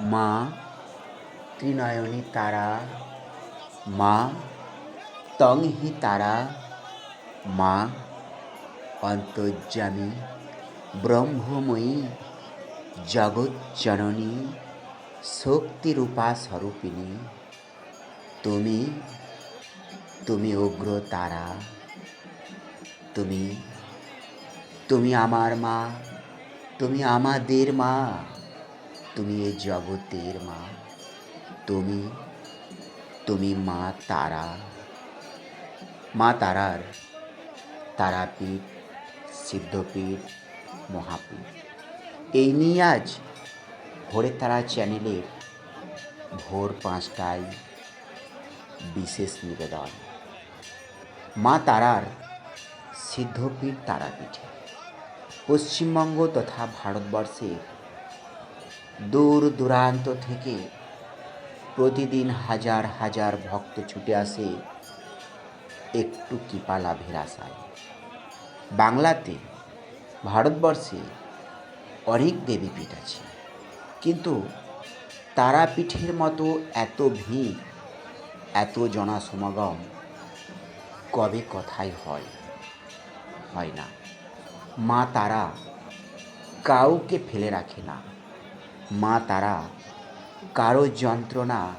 মা, ত্রিনয়নী তারা, মা, তংহি তারা, মা, অন্তর্যামী, ব্রহ্মময়ী, জগজ্জননী, শক্তিরূপা স্বরূপিণী, তুমি তুমি উগ্র তারা, তুমি তুমি আমার মা, তুমি আমাদের মা। তুমি এই জগতের মা। তুমি তুমি মা তারা। মা তারার, তারাপীঠ, সিদ্ধপীঠ, মহাপীঠ। এই নিয়ে আজ ভোরের তারা চ্যানেলের ভোর পাঁচটায় বিশেষ নিবেদন। মা তারার, সিদ্ধপীঠ তারাপীঠে। পশ্চিমবঙ্গ তথা ভারতবর্ষের দূর দূরান্ত থেকে প্রতিদিন হাজার হাজার ভক্ত ছুটে আসে একটু কৃপা লাভের আশায় বাংলাতে, ভারতবর্ষে অনেক দেবীপীঠ আছে, কিন্তু তারাপীঠের মতো এত ভিড়, এত জনসমাগম কবে কথাই হয়? হয় না। মা তারা কাউকে ফেলে রাখে না। মা তারা কারও যন্ত্রণা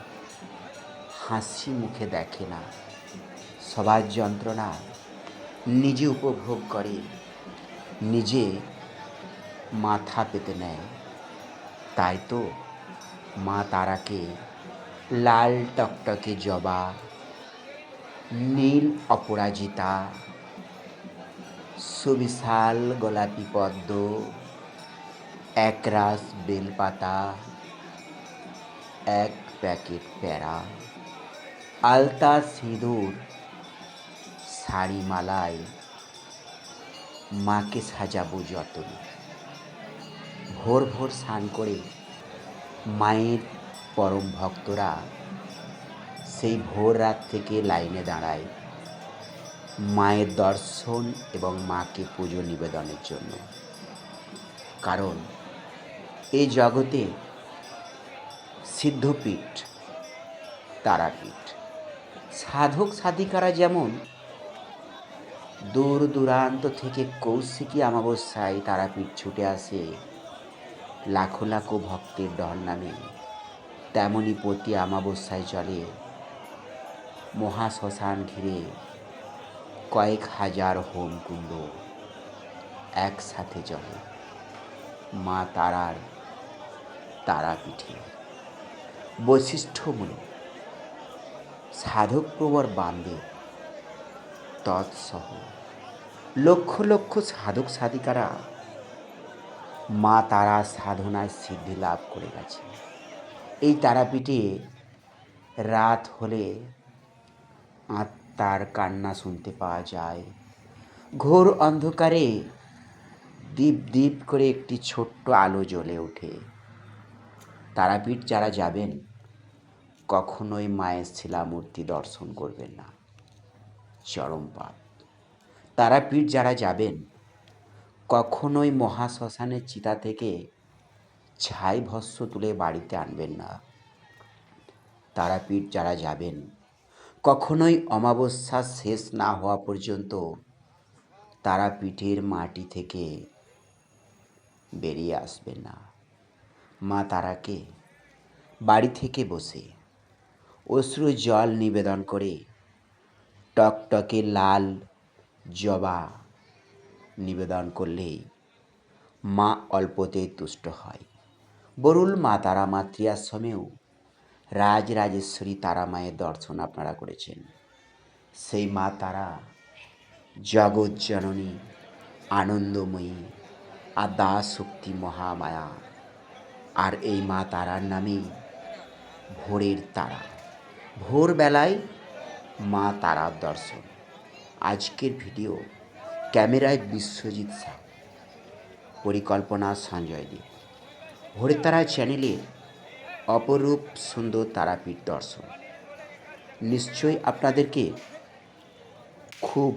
হাসি মুখে দেখে না। সবার যন্ত্রণা নিজে উপভোগ করে, নিজে মাথা পেতে নেয়। তাই তো মা তারাকে লাল টকটকে জবা, নীল অপরাজিতা, সুবিশাল গোলাপি পদ্ম একরাশ বেলপাতা, এক প্যাকেট প্যারা আলতা সিঁদুর শাড়ি মালায় মাকে সাজাবো যতন। ভোর ভোর স্নান করে মায়ের পরম ভক্তরা সেই ভোর রাত থেকে লাইনে দাঁড়ায় মায়ের দর্শন এবং মাকে পুজো নিবেদনের জন্য। কারণ এই জগতে সিদ্ধপীঠ, তারাপীঠ। সাধক, সাধিকারা যেমন দূর দূরান্ত থেকে কৌশিকী অমাবস্যায় তারাপীঠ ছুটে আসে, লাখো লাখো ভক্তের ডর নামে তেমনই প্রতি অমাবস্যায় চলে, মহাশ্মশান ঘিরে কয়েক হাজার হোমকুণ্ড একসাথে চলে মা তারার তারাপীঠে। সাধক প্রবর বান্ধে তৎসহ। লক্ষ লক্ষ সাধক সাধিকারা মা তারা সাধনায় সিদ্ধি লাভ করে গেছে। এই তারাপীঠে রাত হলে আত্মার কান্না শুনতে পাওয়া যায়। ঘোর অন্ধকারে দ্বীপ দ্বীপ করে একটি ছোট্ট আলো জ্বলে ওঠে। তারাপীঠ যারা যাবেন, কখনোই মায়ের শিলামূর্তি দর্শন করবেন না। চরম পাপ তারাপীঠ যারা যাবেন, কখনোই মহাশ্মশানের চিতা থেকে ছাই ভস্য তুলে বাড়িতে আনবেন না। তারাপীঠ যারা যাবেন, কখনোই অমাবস্যা শেষ না হওয়া পর্যন্ত তারাপীঠের মাটি থেকে বেরিয়ে আসবেন না। মা তারাকে বাড়ি থেকে বসে অশ্রু জল নিবেদন করে টকটকে লাল জবা নিবেদন করলেই মা অল্পতেই তুষ্ট হয়। বরুল মা তারা মাতৃআশ্রমেও রাজরাজেশ্বরী তারা মায়ের দর্শন আপনারা করেছেন। সেই মা তারা জগৎ জননী আনন্দময়ী আদা শক্তি মহামায়া আর এই মা তারার নামেই ভোরের তারা। ভোরবেলায় মা তারার দর্শন। আজকের ভিডিও ক্যামেরায় বিশ্বজিৎ শাহ। পরিকল্পনা সঞ্জয় দেব ভোরের তারা চ্যানেলের অপরূপ সুন্দর তারাপীঠ দর্শন। নিশ্চয়ই আপনাদেরকে খুব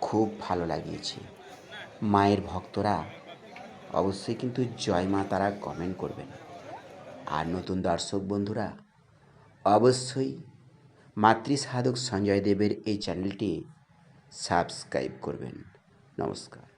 খুব ভালো লাগিয়েছে। মায়ের ভক্তরা অবশ্যই কিন্তু জয় মা তারা কমেন্ট করবেন আর নতুন দর্শক বন্ধুরা, অবশ্যই মাতৃসাধক সঞ্জয় দেবের এই চ্যানেলটি সাবস্ক্রাইব করবেন। নমস্কার।